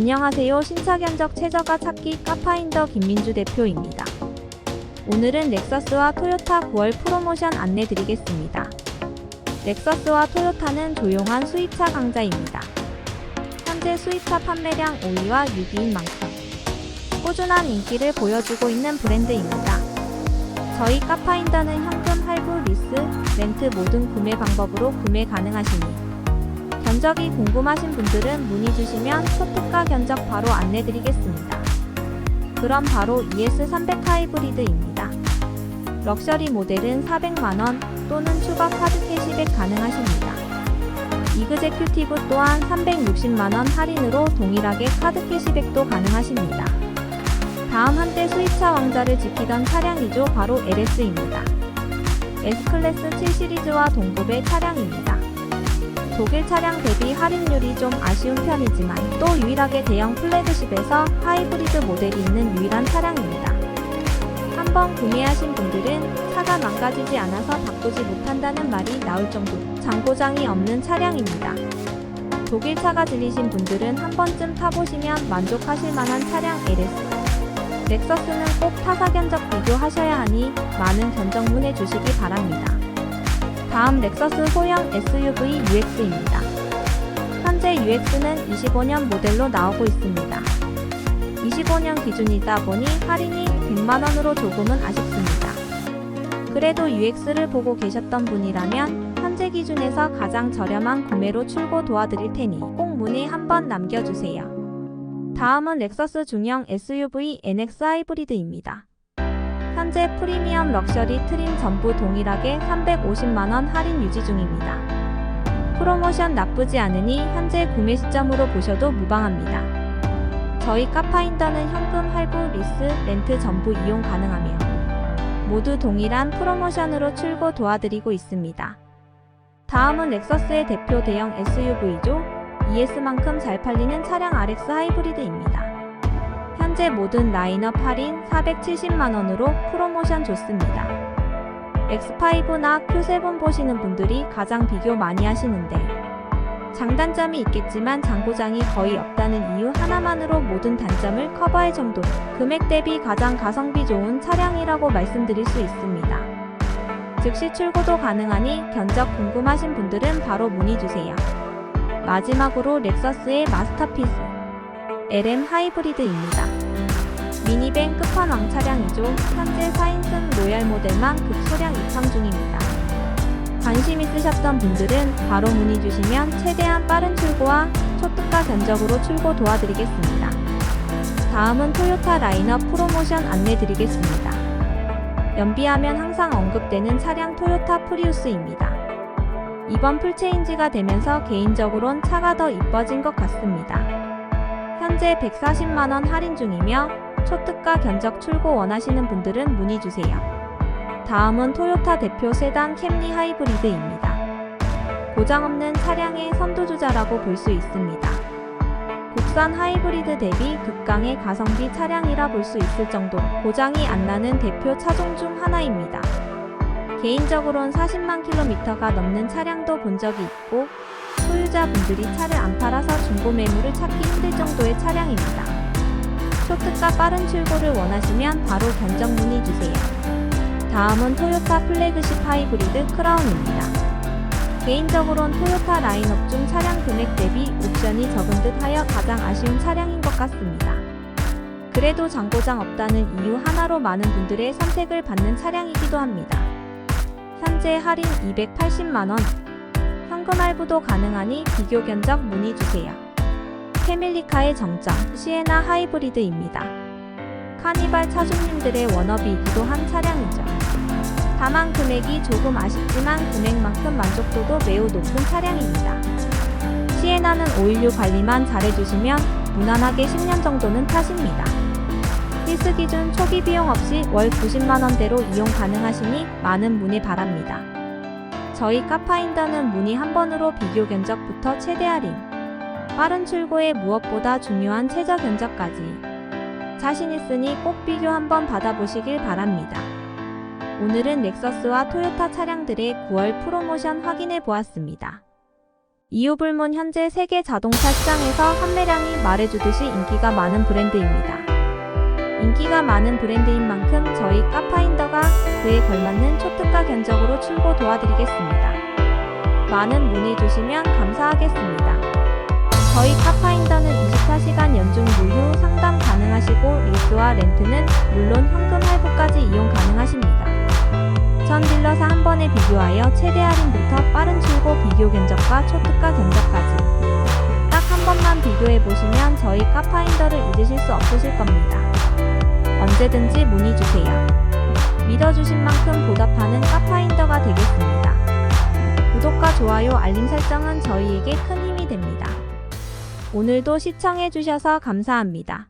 안녕하세요. 신차 견적 최저가 찾기 카파인더 김민주 대표입니다. 오늘은 렉서스와 토요타 9월 프로모션 안내 드리겠습니다. 렉서스와 토요타는 조용한 수입차 강자입니다. 현재 수입차 판매량 5위와 6위인 만큼 꾸준한 인기를 보여주고 있는 브랜드입니다. 저희 카파인더는 현금 할부, 리스, 렌트 모든 구매 방법으로 구매 가능하시니 견적이 궁금하신 분들은 문의 주시면 초특가 견적 바로 안내드리겠습니다. 그럼 바로 ES300 하이브리드입니다. 럭셔리 모델은 400만원 또는 추가 카드 캐시백 가능하십니다. 이그제큐티브 또한 360만원 할인으로 동일하게 카드 캐시백도 가능하십니다. 다음 한때 수입차 왕자를 지키던 차량이죠. 바로 LS입니다. S클래스 7시리즈와 동급의 차량입니다. 독일 차량 대비 할인율이 좀 아쉬운 편이지만 또 유일하게 대형 플래그십에서 하이브리드 모델이 있는 유일한 차량입니다. 한번 구매하신 분들은 차가 망가지지 않아서 바꾸지 못한다는 말이 나올 정도 장고장이 없는 차량입니다. 독일 차가 들리신 분들은 한 번쯤 타보시면 만족하실 만한 차량 LS. 렉서스는 꼭 타사 견적 비교하셔야 하니 많은 견적 문해 주시기 바랍니다. 다음 렉서스 소형 SUV UX입니다. 현재 UX는 25년 모델로 나오고 있습니다. 25년 기준이다 보니 할인이 100만원으로 조금은 아쉽습니다. 그래도 UX를 보고 계셨던 분이라면 현재 기준에서 가장 저렴한 구매로 출고 도와드릴 테니 꼭 문의 한번 남겨주세요. 다음은 렉서스 중형 SUV NX 하이브리드입니다. 현재 프리미엄 럭셔리 트림 전부 동일하게 350만원 할인 유지 중입니다. 프로모션 나쁘지 않으니 현재 구매 시점으로 보셔도 무방합니다. 저희 카파인더는 현금 할부, 리스, 렌트 전부 이용 가능하며 모두 동일한 프로모션으로 출고 도와드리고 있습니다. 다음은 렉서스의 대표 대형 SUV죠. ES만큼 잘 팔리는 차량 RX 하이브리드입니다. 현재 모든 라인업 할인 470만원으로 프로모션 좋습니다. X5나 Q7 보시는 분들이 가장 비교 많이 하시는데 장단점이 있겠지만 장고장이 거의 없다는 이유 하나만으로 모든 단점을 커버할 정도로 금액 대비 가장 가성비 좋은 차량이라고 말씀드릴 수 있습니다. 즉시 출고도 가능하니 견적 궁금하신 분들은 바로 문의 주세요. 마지막으로 렉서스의 마스터피스 LM 하이브리드입니다. 미니밴 끝판왕 차량이죠. 현재 4인승 로얄 모델만 급소량 입항 중입니다. 관심 있으셨던 분들은 바로 문의 주시면 최대한 빠른 출고와 초특가 견적으로 출고 도와드리겠습니다. 다음은 토요타 라인업 프로모션 안내 드리겠습니다. 연비하면 항상 언급되는 차량 토요타 프리우스입니다. 이번 풀체인지가 되면서 개인적으론 차가 더 이뻐진 것 같습니다. 현재 140만원 할인 중이며 초특가 견적 출고 원하시는 분들은 문의 주세요. 다음은 토요타 대표 세단 캠리 하이브리드입니다. 고장 없는 차량의 선두주자라고 볼 수 있습니다. 국산 하이브리드 대비 극강의 가성비 차량이라 볼 수 있을 정도로 고장이 안 나는 대표 차종 중 하나입니다. 개인적으론 40만 킬로미터가 넘는 차량도 본 적이 있고 소유자분들이 차를 안 팔아서 중고 매물을 찾기 힘들 정도의 차량입니다. 초특가 빠른 출고를 원하시면 바로 견적 문의 주세요. 다음은 토요타 플래그십 하이브리드 크라운입니다. 개인적으론 토요타 라인업 중 차량 금액 대비 옵션이 적은 듯 하여 가장 아쉬운 차량인 것 같습니다. 그래도 장고장 없다는 이유 하나로 많은 분들의 선택을 받는 차량이기도 합니다. 현재 할인 280만원, 현금 할부도 가능하니 비교 견적 문의 주세요. 캐밀리카의 정점, 시에나 하이브리드입니다. 카니발 차주님들의 워너비이기도 한 차량이죠. 다만 금액이 조금 아쉽지만 금액만큼 만족도도 매우 높은 차량입니다. 시에나는 516 관리만 잘해주시면 무난하게 10년 정도는 타십니다. 필수 기준 초기 비용 없이 월 90만원대로 이용 가능하시니 많은 문의 바랍니다. 저희 카파인더는 문의 한 번으로 비교 견적부터 최대 할인, 빠른 출고에 무엇보다 중요한 최저 견적까지 자신 있으니 꼭 비교 한번 받아보시길 바랍니다. 오늘은 렉서스와 토요타 차량들의 9월 프로모션 확인해 보았습니다. 이유 불문 현재 세계 자동차 시장에서 판매량이 말해주듯이 인기가 많은 브랜드입니다. 인기가 많은 브랜드인 만큼 저희 카파인더가 그에 걸맞는 초특가 견적으로 출고 도와드리겠습니다. 많은 문의 주시면 감사하겠습니다. 저희 카파인더는 24시간 연중 무휴 상담 가능하시고 리스와 렌트는 물론 현금 할부까지 이용 가능하십니다. 전 딜러사 한 번에 비교하여 최대 할인부터 빠른 출고 비교 견적과 초특가 견적까지 딱 한 번만 비교해 보시면 저희 카파인더를 잊으실 수 없으실 겁니다. 언제든지 문의 주세요. 믿어주신 만큼 보답하는 카파인더가 되겠습니다. 구독과 좋아요, 알림 설정은 저희에게 큰 힘이 됩니다. 오늘도 시청해주셔서 감사합니다.